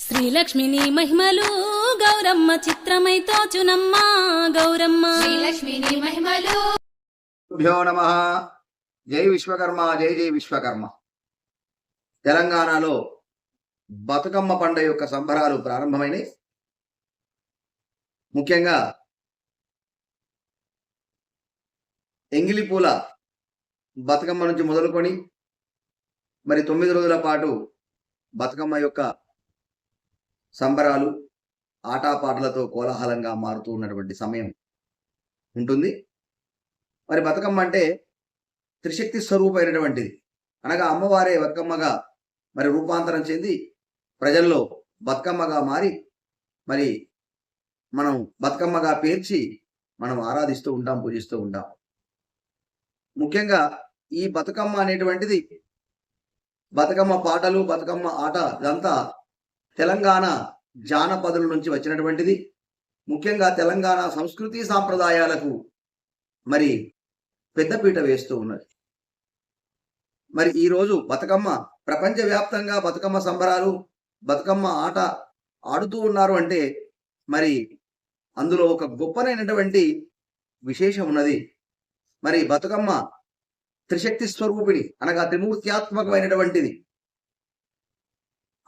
శ్రీలక్ష్మిని మహిమలు గౌరమ్మ చిత్రమై తోచునమ్మ గౌరమ్మ. శ్రీలక్ష్మిని మహిమలు. భ్యో నమ. జై విశ్వకర్మ జై జై విశ్వకర్మ. తెలంగాణలో బతుకమ్మ పండుగ యొక్క సంబరాలు ప్రారంభమైనవి ముఖ్యంగా ఎంగిలి పూల బతుకమ్మ నుంచి మొదలుకొని మరి తొమ్మిది రోజుల పాటు బతుకమ్మ యొక్క సంబరాలు ఆటాపాటలతో కోలాహలంగా మారుతూ ఉన్నటువంటి సమయం ఉంటుంది. మరి బతుకమ్మ అంటే త్రిశక్తి స్వరూపమైనటువంటిది. అనగా అమ్మవారే బతుకమ్మగా మరి రూపాంతరం చెంది ప్రజల్లో బతుకమ్మగా మారి మరి మనం బతుకమ్మగా పేర్చి మనం ఆరాధిస్తూ ఉంటాం పూజిస్తూ ఉంటాం. ముఖ్యంగా ఈ బతుకమ్మ అనేటువంటిది బతుకమ్మ పాటలు బతుకమ్మ ఆట ఇదంతా తెలంగాణ జానపదుల నుంచి వచ్చినటువంటిది. ముఖ్యంగా తెలంగాణ సంస్కృతి సాంప్రదాయాలకు మరి పెద్దపీట వేస్తూ ఉన్నది. మరి ఈరోజు బతుకమ్మ ప్రపంచవ్యాప్తంగా బతుకమ్మ సంబరాలు బతుకమ్మ ఆట ఆడుతూ ఉన్నారు అంటే మరి అందులో ఒక గొప్పనైనటువంటి విశేషం ఉన్నది. మరి బతుకమ్మ త్రిశక్తి స్వరూపిణి అనగా త్రిమూర్త్యాత్మకమైనటువంటిది.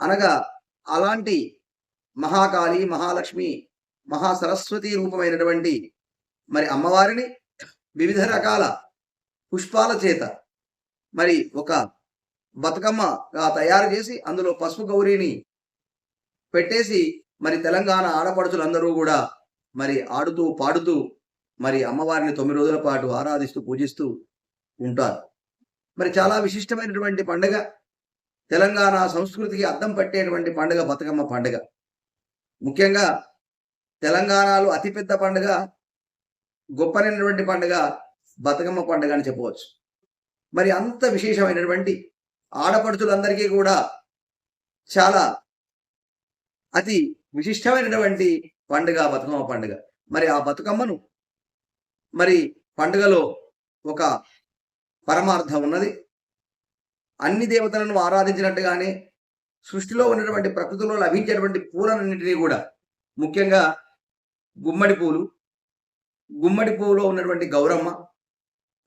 అనగా అలాంటి మహాకాళి మహాలక్ష్మి మహాసరస్వతి రూపమైనటువంటి మరి అమ్మవారిని వివిధ రకాల పుష్పాల చేత మరి ఒక బతుకమ్మగా తయారు చేసి అందులో పసుపు గౌరీని పెట్టేసి మరి తెలంగాణ ఆడపడుచులందరూ కూడా మరి ఆడుతూ పాడుతూ మరి అమ్మవారిని తొమ్మిది రోజుల పాటు ఆరాధిస్తూ పూజిస్తూ ఉంటారు. మరి చాలా విశిష్టమైనటువంటి పండుగ తెలంగాణ సంస్కృతికి అద్దం పట్టేటువంటి పండుగ బతుకమ్మ పండుగ. ముఖ్యంగా తెలంగాణలో అతిపెద్ద పండుగ గొప్పనైనటువంటి పండుగ బతుకమ్మ పండుగ అని చెప్పవచ్చు. మరి అంత విశేషమైనటువంటి ఆడపడుచులందరికీ కూడా చాలా అతి విశిష్టమైనటువంటి పండుగ బతుకమ్మ పండుగ. మరి ఆ బతుకమ్మను మరి పండుగలో ఒక పరమార్థం ఉన్నది. అన్ని దేవతలను ఆరాధించినట్టుగానే సృష్టిలో ఉన్నటువంటి ప్రకృతిలో లభించేటువంటి పూలన్నింటినీ కూడా ముఖ్యంగా గుమ్మడి పూలు గుమ్మడి పువ్వులో ఉన్నటువంటి గౌరమ్మ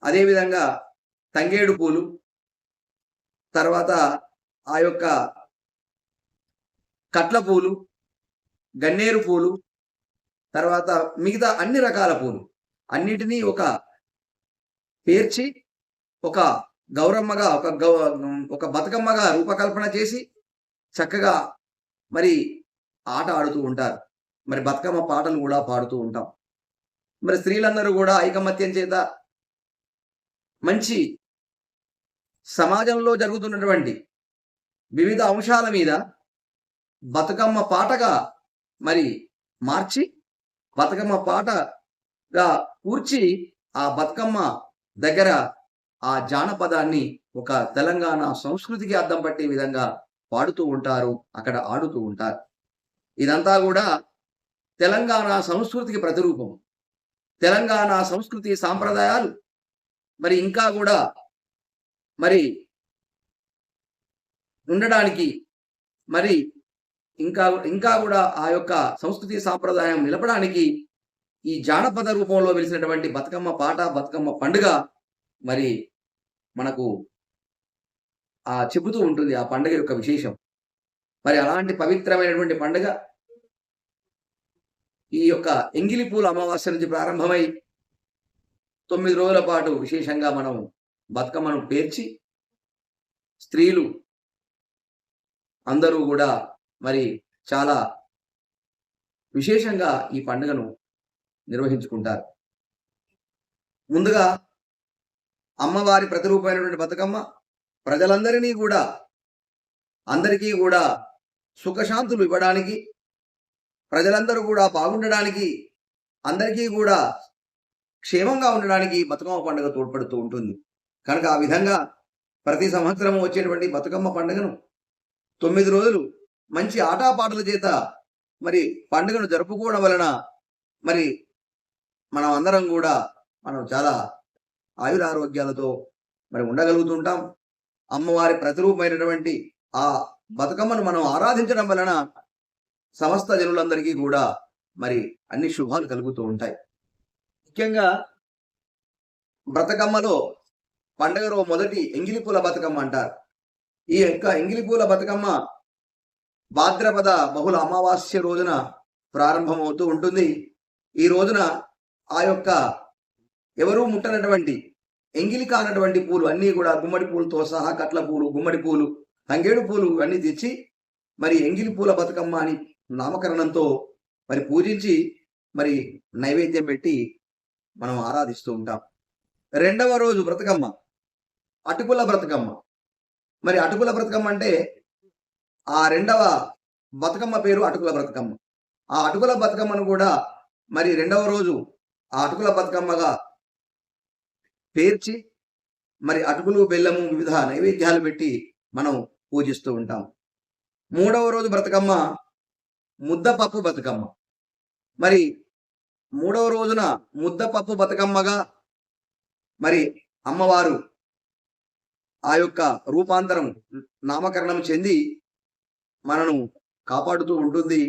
అదేవిధంగా తంగేడు పూలు తర్వాత ఆ యొక్క కట్ల పూలు గన్నేరు పూలు తర్వాత మిగతా అన్ని రకాల పూలు అన్నిటినీ ఒక పేర్చి ఒక గౌరమ్మగా ఒక గౌ ఒక బతుకమ్మగా రూపకల్పన చేసి చక్కగా మరి ఆట ఆడుతూ ఉంటారు. మరి బతుకమ్మ పాటలు కూడా పాడుతూ ఉంటాం. మరి స్త్రీలందరూ కూడా ఐకమత్యం చేత మంచి సమాజంలో జరుగుతున్నటువంటి వివిధ అంశాల మీద బతుకమ్మ పాటగా మరి మార్చి బతుకమ్మ పాటగా కూర్చి ఆ బతుకమ్మ దగ్గర ఆ జానపదాన్ని ఒక తెలంగాణ సంస్కృతికి అద్దం పట్టే విధంగా పాడుతూ ఉంటారు అక్కడ ఆడుతూ ఉంటారు. ఇదంతా కూడా తెలంగాణ సంస్కృతికి ప్రతిరూపం. తెలంగాణ సంస్కృతి సాంప్రదాయాలు. మరి ఇంకా కూడా మరి ఉండడానికి మరి ఇంకా ఇంకా కూడా ఆ యొక్క సంస్కృతి సాంప్రదాయం నిలపడానికి ఈ జానపద రూపంలో వెలిసినటువంటి బతుకమ్మ పాట బతుకమ్మ పండుగ మరి మనకు ఆ చెబుతూ ఉంటుంది ఆ పండుగ యొక్క విశేషం. మరి అలాంటి పవిత్రమైనటువంటి పండుగ ఈ యొక్క ఎంగిలి పూల అమావాస్య నుంచి ప్రారంభమై తొమ్మిది రోజుల పాటు విశేషంగా మనం బతుకమ్మను పేర్చి స్త్రీలు అందరూ కూడా మరి చాలా విశేషంగా ఈ పండుగను నిర్వహించుకుంటారు. ముందుగా అమ్మవారి ప్రతిరూపమైనటువంటి బతుకమ్మ ప్రజలందరినీ కూడా అందరికీ కూడా సుఖశాంతులు ఇవ్వడానికి ప్రజలందరూ కూడా బాగుండడానికి అందరికీ కూడా క్షేమంగా ఉండడానికి బతుకమ్మ పండుగ తోడ్పడుతూ ఉంటుంది. కనుక ఆ విధంగా ప్రతి సంవత్సరం వచ్చేటువంటి బతుకమ్మ పండుగను తొమ్మిది రోజులు మంచి ఆటపాటల చేత మరి పండుగను జరుపుకోవడం వలన మరి మనం అందరం కూడా మనం చాలా ఆయురారోగ్యాలతో మరి ఉండగలుగుతుంటాం. అమ్మవారి ప్రతిరూపమైనటువంటి ఆ బతుకమ్మను మనం ఆరాధించడం వలన సమస్త జనులందరికీ కూడా మరి అన్ని శుభాలు కలుగుతూ ఉంటాయి. ముఖ్యంగా బ్రతకమ్మలో పండగలో మొదటి ఎంగిలిపూల బతుకమ్మ అంటారు. ఈ యొక్క ఎంగిలిపూల బతుకమ్మ భాద్రపద బహుళ అమావాస్య రోజున ప్రారంభమవుతూ ఉంటుంది. ఈ రోజున ఆ యొక్క ఎవరూ ముట్టనటువంటి ఎంగిలి కానటువంటి పూలు అన్నీ కూడా గుమ్మడి పూలతో సహా కట్ల పూలు గుమ్మడి పూలు తంగేడు పూలు అన్నీ తెచ్చి మరి ఎంగిలి పూల బతుకమ్మ అని నామకరణంతో మరి పూజించి మరి నైవేద్యం పెట్టి మనం ఆరాధిస్తూ ఉంటాం. రెండవ రోజు బ్రతకమ్మ అటుకుల బ్రతకమ్మ. మరి అటుకుల బ్రతకమ్మ అంటే ఆ రెండవ బతుకమ్మ పేరు అటుకుల బ్రతకమ్మ. ఆ అటుకుల బతుకమ్మను కూడా మరి రెండవ రోజు ఆ అటుకుల బతుకమ్మగా పేర్చి మరి అటుకులు బెల్లము వివిధ నైవేద్యాలు పెట్టి మనం పూజిస్తూ ఉంటాం. మూడవ రోజు బ్రతకమ్మ ముద్దపప్పు బతుకమ్మ మరి మూడవ రోజున ముద్దపప్పు బతుకమ్మగా మరి అమ్మవారు ఆ యొక్క రూపాంతరం నామకరణం చెంది మనను కాపాడుతూ ఉంటుంది.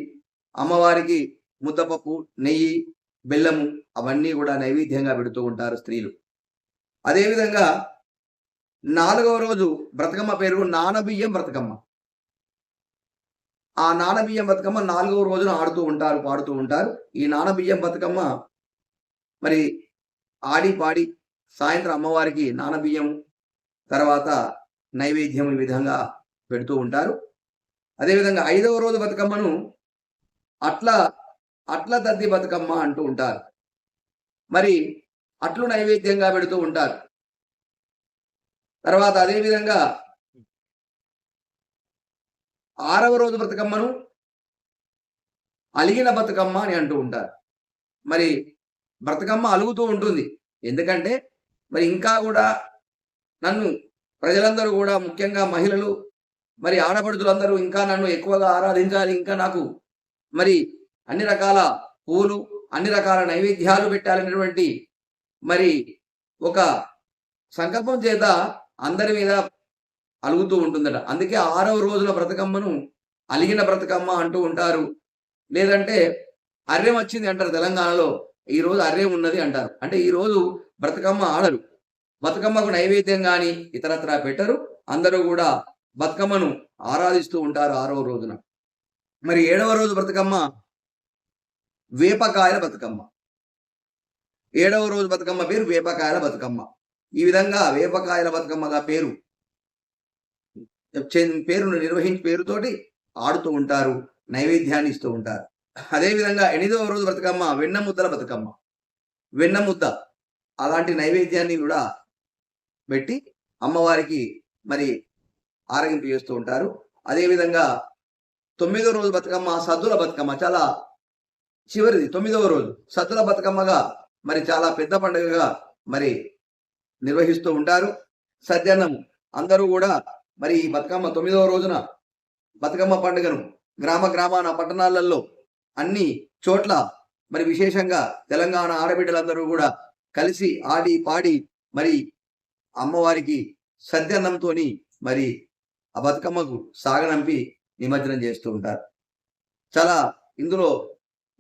అమ్మవారికి ముద్దపప్పు నెయ్యి బెల్లము అవన్నీ కూడా నైవేద్యంగా పెడుతూ ఉంటారు స్త్రీలు. అదేవిధంగా నాలుగవ రోజు బ్రతకమ్మ పేరు నానబియ్యం బ్రతకమ్మ. ఆ నానబియ్యం బతుకమ్మ నాలుగవ రోజున ఆడుతూ ఉంటారు పాడుతూ ఉంటారు. ఈ నానబియ్యం బతుకమ్మ మరి ఆడి పాడి సాయంత్రం అమ్మవారికి నానబియ్యం తర్వాత నైవేద్యం ఈ విధంగా పెడుతూ ఉంటారు. అదేవిధంగా ఐదవ రోజు బతుకమ్మను అట్ల అట్ల దద్ది బతుకమ్మ అంటూ ఉంటారు. మరి అట్లు నైవేద్యంగా పెడుతూ ఉంటారు. తర్వాత అదేవిధంగా ఆరవ రోజు బతుకమ్మను అలిగిన బతుకమ్మ అని అంటూ ఉంటారు. మరి బ్రతకమ్మ అలుగుతూ ఉంటుంది. ఎందుకంటే మరి ఇంకా కూడా నన్ను ప్రజలందరూ కూడా ముఖ్యంగా మహిళలు మరి ఆడపడుతులందరూ ఇంకా నన్ను ఎక్కువగా ఆరాధించాలి. ఇంకా నాకు మరి అన్ని రకాల పూలు అన్ని రకాల నైవేద్యాలు పెట్టాలనేటువంటి మరి ఒక సంకల్పం చేత అందరి మీద అలుగుతూ ఉంటుందట. అందుకే ఆరవ రోజుల బ్రతకమ్మను అలిగిన బ్రతకమ్మ అంటూ ఉంటారు. లేదంటే అర్యం వచ్చింది అంటారు తెలంగాణలో ఈ రోజు అర్రెం ఉన్నది అంటారు. అంటే ఈ రోజు బ్రతకమ్మ ఆడరు. బతుకమ్మకు నైవేద్యం కానీ ఇతరత్రా పెట్టరు. అందరూ కూడా బతుకమ్మను ఆరాధిస్తూ ఉంటారు ఆరవ రోజున. మరి ఏడవ రోజు బ్రతకమ్మ? వేపకాయల బతుకమ్మ. ఏడవ రోజు బతుకమ్మ పేరు వేపకాయల బతుకమ్మ. ఈ విధంగా వేపకాయల బతుకమ్మగా పేరు పేరును నిర్వహించి పేరుతోటి ఆడుతూ ఉంటారు నైవేద్యాన్ని ఇస్తూ ఉంటారు. అదేవిధంగా ఎనిమిదవ రోజు బతుకమ్మ వెన్న ముద్దల బతుకమ్మ. వెన్న ముద్ద అలాంటి నైవేద్యాన్ని కూడా పెట్టి అమ్మవారికి మరి ఆరగింపు చేస్తూ ఉంటారు. అదేవిధంగా తొమ్మిదో రోజు బతుకమ్మ సద్దుల బతుకమ్మ చాలా చివరిది తొమ్మిదవ రోజు సద్దుల బతుకమ్మగా మరి చాలా పెద్ద పండుగగా మరి నిర్వహిస్తూ ఉంటారు. సద్యన్నం అందరూ కూడా మరి ఈ బతుకమ్మ తొమ్మిదవ రోజున బతుకమ్మ పండుగను గ్రామ గ్రామాన పట్టణాలలో అన్ని చోట్ల మరి విశేషంగా తెలంగాణ ఆడబిడ్డలందరూ కూడా కలిసి ఆడి పాడి మరి అమ్మవారికి సద్యన్నంతో మరి ఆ బతుకమ్మకు సాగనంపి నిమజ్జనం చేస్తూ ఉంటారు. చాలా ఇందులో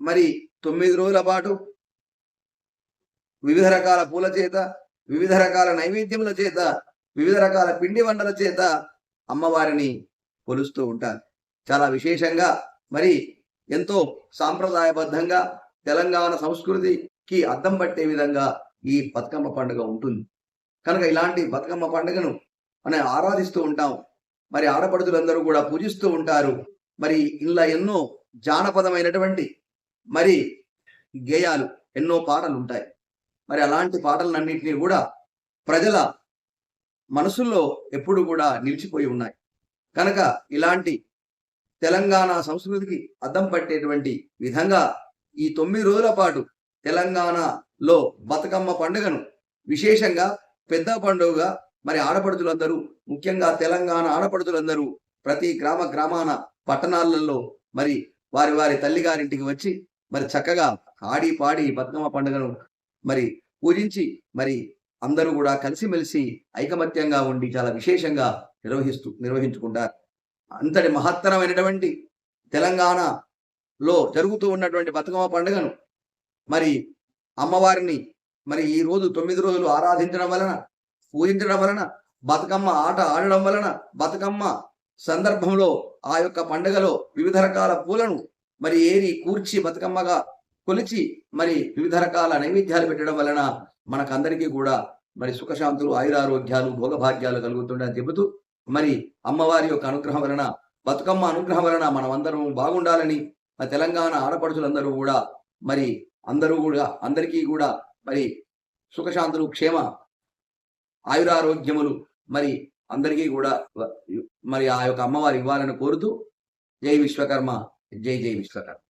మరి తొమ్మిది రోజుల పాటు వివిధ రకాల పూల చేత వివిధ రకాల నైవేద్యముల చేత వివిధ రకాల పిండి వంటల చేత అమ్మవారిని కొలుస్తూ ఉంటారు. చాలా విశేషంగా మరి ఎంతో సాంప్రదాయబద్ధంగా తెలంగాణ సంస్కృతికి అద్దం పట్టే విధంగా ఈ బతుకమ్మ పండుగ ఉంటుంది. కనుక ఇలాంటి బతుకమ్మ పండుగను మనం ఆరాధిస్తూ ఉంటాం. మరి ఆడపడుతులందరూ కూడా పూజిస్తూ ఉంటారు. మరి ఇలా ఎన్నో జానపదమైనటువంటి మరి గేయాలు ఎన్నో పాటలు ఉంటాయి మరి అలాంటి పాటలన్నింటినీ కూడా ప్రజల మనసుల్లో ఎప్పుడు కూడా నిలిచిపోయి ఉన్నాయి. కనుక ఇలాంటి తెలంగాణ సంస్కృతికి అద్దం పట్టేటువంటి విధంగా ఈ తొమ్మిది రోజుల పాటు తెలంగాణలో బతుకమ్మ పండుగను విశేషంగా పెద్ద పండుగగా మరి ఆడపడుతులందరూ ముఖ్యంగా తెలంగాణ ఆడపడుతులందరూ ప్రతి గ్రామ గ్రామాన పట్టణాలలో మరి వారి వారి తల్లిగారింటికి వచ్చి మరి చక్కగా ఆడి పాడి బతుకమ్మ పండుగను మరి పూజించి మరి అందరూ కూడా కలిసిమెలిసి ఐకమత్యంగా ఉండి చాలా విశేషంగా నిర్వహిస్తూ నిర్వహించుకుంటారు. అంతటి మహత్తరమైనటువంటి తెలంగాణలో జరుగుతూ ఉన్నటువంటి బతుకమ్మ పండుగను మరి అమ్మవారిని మరి ఈ రోజు తొమ్మిది రోజులు ఆరాధించడం వలన పూజించడం వలన బతుకమ్మ ఆట ఆడడం వలన బతుకమ్మ సందర్భంలో ఆ యొక్క పండుగలో వివిధ రకాల పూలను మరి ఏరి కూర్చి బతుకమ్మగా కొలిచి మరి వివిధ రకాల నైవేద్యాలు పెట్టడం వలన మనకందరికీ కూడా మరి సుఖశాంతులు ఆయురారోగ్యాలు భోగభాగ్యాలు కలుగుతుండని చెబుతూ మరి అమ్మవారి యొక్క అనుగ్రహం వలన బతుకమ్మ అనుగ్రహం వలన మనం అందరం బాగుండాలని మరి తెలంగాణ ఆడపడుచులందరూ కూడా మరి అందరూ కూడా అందరికీ కూడా మరి సుఖశాంతులు క్షేమ ఆయురారోగ్యములు మరి అందరికీ కూడా మరి ఆ యొక్క అమ్మవారి ఇవ్వాలని కోరుతూ జై విశ్వకర్మ జై జై విశ్వకర్మ.